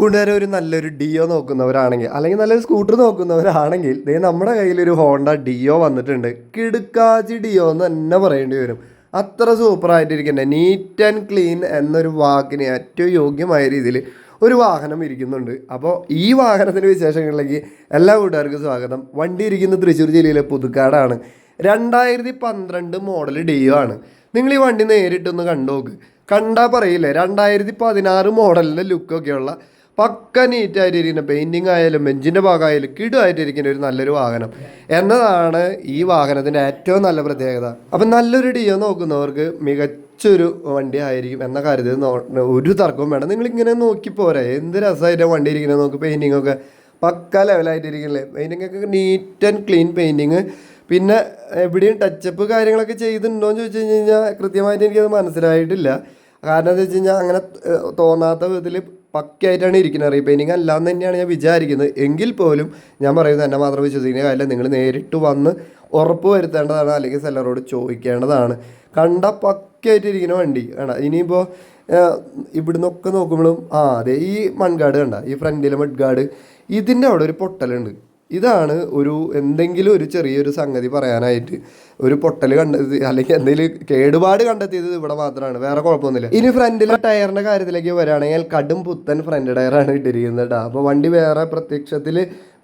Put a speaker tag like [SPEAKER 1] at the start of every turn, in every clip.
[SPEAKER 1] കൂട്ടുകാരെ ഒരു നല്ലൊരു ഡിയോ നോക്കുന്നവരാണെങ്കിൽ അല്ലെങ്കിൽ നല്ലൊരു സ്കൂട്ടർ നോക്കുന്നവരാണെങ്കിൽ ദേ നമ്മുടെ കയ്യിലൊരു ഹോണ്ട ഡിയോ വന്നിട്ടുണ്ട്. കിടുക്കാച്ചി ഡിയോ എന്ന് തന്നെ പറയേണ്ടി വരും. അത്ര സൂപ്പറായിട്ടിരിക്കുന്നത് നീറ്റ് ആൻഡ് ക്ലീൻ എന്നൊരു വാക്കിന് ഏറ്റവും യോഗ്യമായ രീതിയിൽ ഒരു വാഹനം ഇരിക്കുന്നുണ്ട്. അപ്പോൾ ഈ വാഹനത്തിന്റെ വിശേഷങ്ങളിലേക്ക് എല്ലാ കൂട്ടുകാർക്കും സ്വാഗതം. വണ്ടി ഇരിക്കുന്നത് തൃശ്ശൂർ ജില്ലയിലെ പുതുക്കാടാണ്. രണ്ടായിരത്തി പന്ത്രണ്ട് മോഡൽ ഡിയോ ആണ്. നിങ്ങൾ ഈ വണ്ടി നേരിട്ടൊന്ന് കണ്ടു നോക്ക് കണ്ടാൽ പറയില്ലേ രണ്ടായിരത്തി പതിനാറ് മോഡലിന്റെ ലുക്കൊക്കെയുള്ള പക്ക നീറ്റായിട്ടിരിക്കുന്ന പെയിന്റിങ് ആയാലും ബെഞ്ചിന്റെ ഭാഗമായാലും കിടുമായിട്ടിരിക്കുന്ന ഒരു നല്ലൊരു വാഹനം. എന്നതാണ് ഈ വാഹനത്തിന്റെ ഏറ്റവും നല്ല പ്രത്യേകത. അപ്പം നല്ലൊരു ഡിയോ നോക്കുന്നവർക്ക് മികച്ചൊരു വണ്ടി ആയിരിക്കും എന്ന കാര്യത്തിൽ ഒരു തർക്കവും വേണം നിങ്ങളിങ്ങനെ നോക്കി പോരെ. എന്ത് രസമായിട്ട് വണ്ടി ഇരിക്കുന്നത് നോക്ക് പെയിന്റിങ് ഒക്കെ. പക്ക ലെവലായിട്ടിരിക്കില്ലേ പെയിന്റിംഗ് ഒക്കെ നീറ്റ് ആൻഡ് ക്ലീൻ പെയിന്റിങ് പിന്നെ എവിടെയും ടച്ചപ്പ് കാര്യങ്ങളൊക്കെ ചെയ്തിട്ടുണ്ടോ എന്ന് ചോദിച്ചു കഴിഞ്ഞ് കഴിഞ്ഞാൽ കൃത്യമായിട്ട് എനിക്കത് മനസ്സിലായിട്ടില്ല. കാരണം എന്താ വെച്ച് കഴിഞ്ഞാൽ അങ്ങനെ തോന്നാത്ത വിധത്തിൽ പക്കയായിട്ടാണ് ഇരിക്കുന്നത്. റീപെയിന്റിങ് അല്ലാന്ന് തന്നെയാണ് ഞാൻ വിചാരിക്കുന്നത്. എങ്കിൽ പോലും ഞാൻ പറയുന്നത് എന്നെ മാത്രം വിശ്വസിക്കുന്ന കാര്യം നിങ്ങൾ നേരിട്ട് വന്ന് ഉറപ്പ് വരുത്തേണ്ടതാണ് അല്ലെങ്കിൽ സെല്ലറോട് ചോദിക്കേണ്ടതാണ്. കണ്ട പക്കയായിട്ടിരിക്കുന്ന വണ്ടി. വേണ്ട ഇനിയിപ്പോൾ ഇവിടുന്നൊക്കെ നോക്കുമ്പോഴും ആ അതെ ഈ മൺകാട് കണ്ട ഈ ഫ്രണ്ടിലെ മഡ്ഗാർഡ്. ഇതിന്റെ അവിടെ ഒരു പൊട്ടലുണ്ട്. ഇതാണ് ഒരു എന്തെങ്കിലും ഒരു ചെറിയൊരു സംഗതി പറയാനായിട്ട് ഒരു പൊട്ടൽ കണ്ടെത്തി അല്ലെങ്കിൽ എന്തെങ്കിലും കേടുപാട് കണ്ടെത്തിയത് ഇവിടെ മാത്രമാണ് വേറെ കുഴപ്പമൊന്നുമില്ല. ഇനി ഫ്രണ്ടിലെ ടയറിന്റെ കാര്യത്തിലേക്ക് വരികയാണെങ്കിൽ കടും പുത്തൻ ഫ്രണ്ട് ടയറാണ് ഇട്ടിരിക്കുന്നത് കേട്ടോ അപ്പോൾ വണ്ടി വേറെ പ്രത്യക്ഷത്തിൽ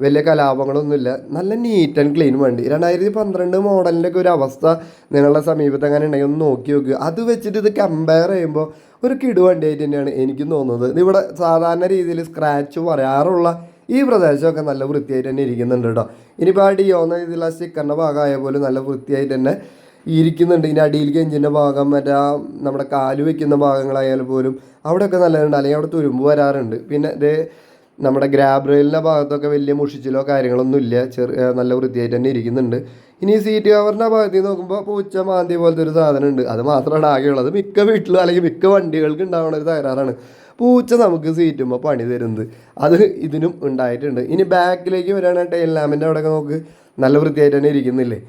[SPEAKER 1] വലിയ കലാപങ്ങളൊന്നുമില്ല. നല്ല നീറ്റ് ആൻഡ് ക്ലീൻ വണ്ടി. രണ്ടായിരത്തി പന്ത്രണ്ട് മോഡലിന്റെ ഒക്കെ ഒരു അവസ്ഥ നിങ്ങളുടെ സമീപത്ത് അങ്ങനെ ഉണ്ടെങ്കിൽ ഒന്ന് നോക്കി നോക്കുക അത് വെച്ചിട്ട് ഇത് കമ്പയർ ചെയ്യുമ്പോൾ ഒരു കിടു വണ്ടിയായിട്ട് തന്നെയാണ് എനിക്കും തോന്നുന്നത്. ഇവിടെ സാധാരണ രീതിയിൽ സ്ക്രാച്ച് പറയാറുള്ള ഈ പ്രദേശമൊക്കെ നല്ല വൃത്തിയായിട്ട് തന്നെ ഇരിക്കുന്നുണ്ട് കേട്ടോ. ഇനിയിപ്പോൾ ആ ഡിയോന്ന ഇതിൽ ആ സ്റ്റിക്കറിന്റെ ഭാഗമായ പോലും നല്ല വൃത്തിയായിട്ട് തന്നെ ഇരിക്കുന്നുണ്ട്. ഇതിന്റെ അടിയിലേക്ക് എഞ്ചിന്റെ ഭാഗം മറ്റേ നമ്മുടെ കാൽ വയ്ക്കുന്ന ഭാഗങ്ങളായാലും പോലും അവിടെയൊക്കെ നല്ലതുണ്ട്. അല്ലെങ്കിൽ അവിടെ തുരുമ്പ് വരാറുണ്ട്. പിന്നെ ഇത് നമ്മുടെ ഗ്രാബ് റെയിലിന്റെ ഭാഗത്തൊക്കെ വലിയ മുഷിച്ചിലോ കാര്യങ്ങളൊന്നും ഇല്ല. ചെറിയ നല്ല വൃത്തിയായിട്ട് തന്നെ ഇരിക്കുന്നുണ്ട്. ഇനി സീറ്റ് കവറിന്റെ ഭാഗത്ത് നോക്കുമ്പോൾ പൂച്ച മാന്തി പോലത്തെ ഒരു സാധനം ഉണ്ട് അത് മാത്രമാണ് ആകെയുള്ളത് മിക്ക വീട്ടിലും അല്ലെങ്കിൽ മിക്ക വണ്ടികൾക്ക് ഉണ്ടാവുന്ന ഒരു തകരാറാണ്. പൂച്ച നമുക്ക് സീറ്റുമ്പോൾ പണി തരുന്നത്. അത് ഇതിനും ഉണ്ടായിട്ടുണ്ട്. ഇനി ബാക്കിലേക്ക് വരികയാണെങ്കിൽ ടൈൽ ലാമ്പിന്റെ അവിടെയൊക്കെ നോക്ക്. നല്ല വൃത്തിയായിട്ട് തന്നെ ഇരിക്കുന്നില്ലേ?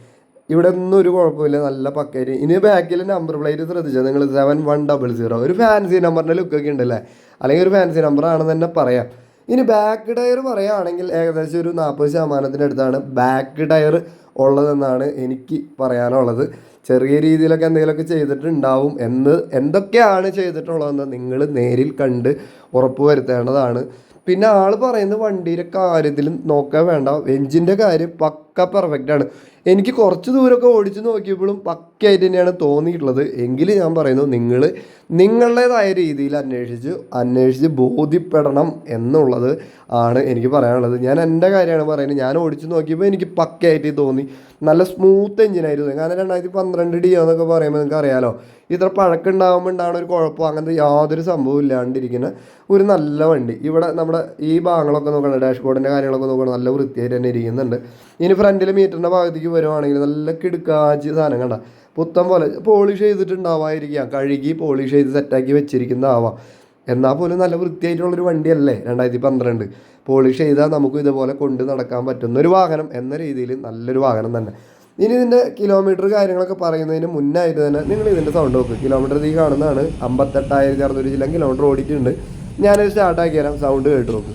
[SPEAKER 1] ഇവിടെ ഒന്നും ഒരു കുഴപ്പമില്ല. നല്ല പക്കയിൽ ഇനി ബാക്കിൽ നമ്പർ പ്ലേറ്റ് ശ്രദ്ധിച്ചാൽ നിങ്ങൾ? സെവൻ വൺ ഡബിൾ സീറോ ഒരു ഫാൻസി നമ്പറിന്റെ ലുക്കൊക്കെ ഉണ്ടല്ലേ? അല്ലെങ്കിൽ ഒരു ഫാൻസി നമ്പറാണെന്ന് തന്നെ പറയാം. ഇനി ബാക്ക് ടയർ പറയുകയാണെങ്കിൽ ഏകദേശം ഒരു നാൽപ്പത് ശതമാനത്തിന്റെ അടുത്താണ് ബാക്ക് ടയർ ഉള്ളതെന്നാണ് എനിക്ക് പറയാനുള്ളത്. ചെറിയ രീതിയിലൊക്കെ എന്തെങ്കിലുമൊക്കെ ചെയ്തിട്ടുണ്ടാവും എന്ന് എന്തൊക്കെയാണ് ചെയ്തിട്ടുള്ളതെന്ന് നിങ്ങൾ നേരിൽ കണ്ട് ഉറപ്പ് വരുത്തേണ്ടതാണ്. പിന്നെ ആൾ പറയുന്നത് വണ്ടിയുടെ കാര്യത്തിലും നോക്കാൻ വേണ്ട. എഞ്ചിന്റെ കാര്യം പക്ക പെർഫെക്റ്റ് ആണ്. എനിക്ക് കുറച്ച് ദൂരമൊക്കെ ഓടിച്ചു നോക്കിയപ്പോഴും പക്കയായിട്ട് തന്നെയാണ് തോന്നിയിട്ടുള്ളത്. എങ്കിൽ ഞാൻ പറയുന്നു നിങ്ങൾ നിങ്ങളുടേതായ രീതിയിൽ അന്വേഷിച്ച് അന്വേഷിച്ച് ബോധ്യപ്പെടണം എന്നുള്ളത് ആണ് എനിക്ക് പറയാനുള്ളത്. ഞാൻ എന്റെ കാര്യമാണ് പറയുന്നത്. ഞാൻ ഓടിച്ച് നോക്കിയപ്പോൾ എനിക്ക് പക്കയായിട്ട് തോന്നി. നല്ല സ്മൂത്ത് എഞ്ചിനായിരുന്നു കാരണം രണ്ടായിരത്തി പന്ത്രണ്ട് ഡി എന്നൊക്കെ പറയുമ്പോൾ നിങ്ങൾക്ക് അറിയാലോ ഇത്ര പഴക്കുണ്ടാകുമ്പോണ്ടാണ് ഒരു കുഴപ്പം അങ്ങനത്തെ യാതൊരു സംഭവം ഇല്ലാണ്ടിരിക്കുന്ന ഒരു നല്ല വണ്ടി. ഇവിടെ നമ്മുടെ ഈ ഭാഗങ്ങളൊക്കെ നോക്കണം ഡാഷ്ബോർഡിന്റെ കാര്യങ്ങളൊക്കെ നോക്കണം നല്ല വൃത്തിയായിട്ട് തന്നെ ഇരിക്കുന്നുണ്ട്. ഇനി ഫ്രണ്ടിൽ മീറ്ററിന്റെ ഭാഗത്തേക്ക് വരുവാണെങ്കിൽ നല്ല കിടുക്കാച്ചി സാധനം കണ്ട? പുത്തം പോലെ പോളിഷ് ചെയ്തിട്ടുണ്ടാവാതിരിക്കാം കഴുകി പോളിഷ് ചെയ്ത് സെറ്റാക്കി വെച്ചിരിക്കുന്നതാവാം. എന്നാൽ പോലും നല്ല വൃത്തിയായിട്ടുള്ളൊരു വണ്ടിയല്ലേ? രണ്ടായിരത്തി പന്ത്രണ്ട്. പോളിഷ് ചെയ്താൽ നമുക്ക് ഇതുപോലെ കൊണ്ട് നടക്കാൻ പറ്റുന്ന ഒരു വാഹനം എന്ന രീതിയിൽ നല്ലൊരു വാഹനം തന്നെ. ഇനി ഇതിന്റെ കിലോമീറ്റർ കാര്യങ്ങളൊക്കെ പറയുന്നതിന് മുന്നായിട്ട് തന്നെ നിങ്ങൾ ഇതിന്റെ സൗണ്ട് നോക്കുക കിലോമീറ്റർ ഈ കാണുന്നതാണ് അമ്പത്തെട്ടായിരത്തി അറുന്നൂറ്റി ചില കിലോമീറ്റർ ഓടിയിട്ടുണ്ട്. ഞാനത് സ്റ്റാർട്ടാക്കി തരാം സൗണ്ട് കേട്ട് നോക്ക്.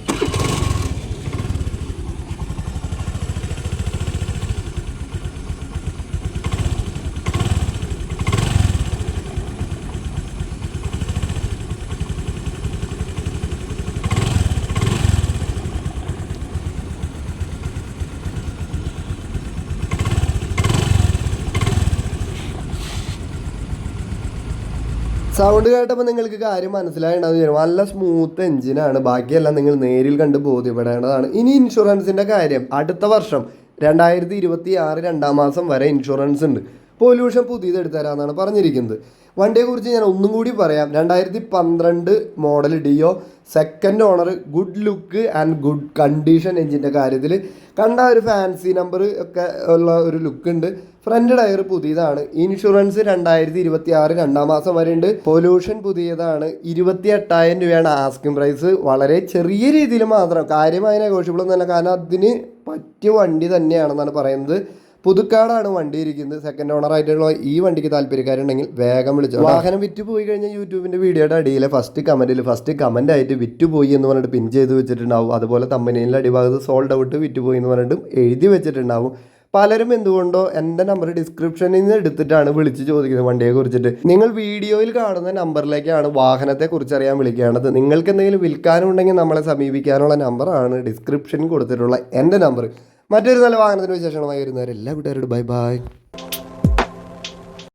[SPEAKER 1] സൗണ്ട് കേട്ടപ്പോൾ നിങ്ങൾക്ക് കാര്യം മനസ്സിലായിട്ടുണ്ടാവും വിചാരിക്കും. നല്ല സ്മൂത്ത് എഞ്ചിനാണ് ബാക്കിയെല്ലാം നിങ്ങൾ നേരിൽ കണ്ട് ബോധ്യപ്പെടേണ്ടതാണ്. ഇനി ഇൻഷുറൻസിന്റെ കാര്യം. അടുത്ത വർഷം രണ്ടായിരത്തി ഇരുപത്തി ആറ് രണ്ടാം മാസം വരെ ഇൻഷുറൻസ് ഉണ്ട്. പൊല്യൂഷൻ പുതിയത് എടുത്തുതരാമെന്നാണ് പറഞ്ഞിരിക്കുന്നത്. വണ്ടിയെക്കുറിച്ച് ഞാൻ ഒന്നും കൂടി പറയാം. രണ്ടായിരത്തി പന്ത്രണ്ട് model Dio second owner good look and good condition എഞ്ചിന്റെ കാര്യത്തിൽ കണ്ട ഒരു ഫാൻസി നമ്പർ ഒക്കെ ഉള്ള ഒരു ലുക്ക് ഉണ്ട്. ഫ്രണ്ട് ടയർ പുതിയതാണ്. ഇൻഷുറൻസ് രണ്ടായിരത്തി ഇരുപത്തി ആറ് രണ്ടാം മാസം വരെ ഉണ്ട്. പൊല്യൂഷൻ പുതിയതാണ്. ഇരുപത്തി എട്ടായിരം രൂപയാണ് ആസ്കിംഗ് പ്രൈസ് വളരെ ചെറിയ രീതിയിൽ മാത്രം. കാര്യമായ നെഗോഷ്യബിൾ ഒന്നുമല്ല. കാരണം അതിന് പറ്റിയ വണ്ടി തന്നെയാണെന്നാണ് പറയുന്നത്. പുതുക്കാടാണ് വണ്ടി ഇരിക്കുന്നത്. സെക്കൻഡ് ഓണർ ആയിട്ടുള്ള ഈ വണ്ടിക്ക് താല്പര്യക്കാരുണ്ടെങ്കിൽ വേഗം വിളിച്ചു വാഹനം വിറ്റ് പോയി കഴിഞ്ഞാൽ യൂട്യൂബിന്റെ വീഡിയോയുടെ അടിയിലെ ഫസ്റ്റ് കമന്റിൽ ഫസ്റ്റ് കമന്റ് ആയിട്ട് വിറ്റ് പോയി എന്ന് പറഞ്ഞിട്ട് പിൻ ചെയ്ത് വെച്ചിട്ടുണ്ടാവും. അതുപോലെ തമ്പനയിലെ അടിഭാഗത്ത് സോൾഡ് ഔട്ട് വിറ്റ് പോയി എന്ന് പറഞ്ഞിട്ട് എഴുതി വെച്ചിട്ടുണ്ടാവും. പലരും എന്തുകൊണ്ടോ എന്റെ നമ്പർ ഡിസ്ക്രിപ്ഷനിൽ നിന്ന് എടുത്തിട്ടാണ് വിളിച്ച് ചോദിക്കുന്നത് വണ്ടിയെ കുറിച്ചിട്ട്. നിങ്ങൾ വീഡിയോയിൽ കാണുന്ന നമ്പറിലേക്കാണ് വാഹനത്തെ കുറിച്ച് അറിയാൻ വിളിക്കേണ്ടത്. നിങ്ങൾക്ക് എന്തെങ്കിലും വിൽക്കാനുണ്ടെങ്കിൽ നമ്മളെ സമീപിക്കാനുള്ള നമ്പറാണ് ഡിസ്ക്രിപ്ഷനിൽ കൊടുത്തിട്ടുള്ള എന്റെ നമ്പർ മറ്റൊരു നല്ല വാഹനത്തിന് വിശേഷങ്ങളുമായി വരുന്നവരെല്ലാ കൂട്ടുകാരോട് ബൈ ബൈ.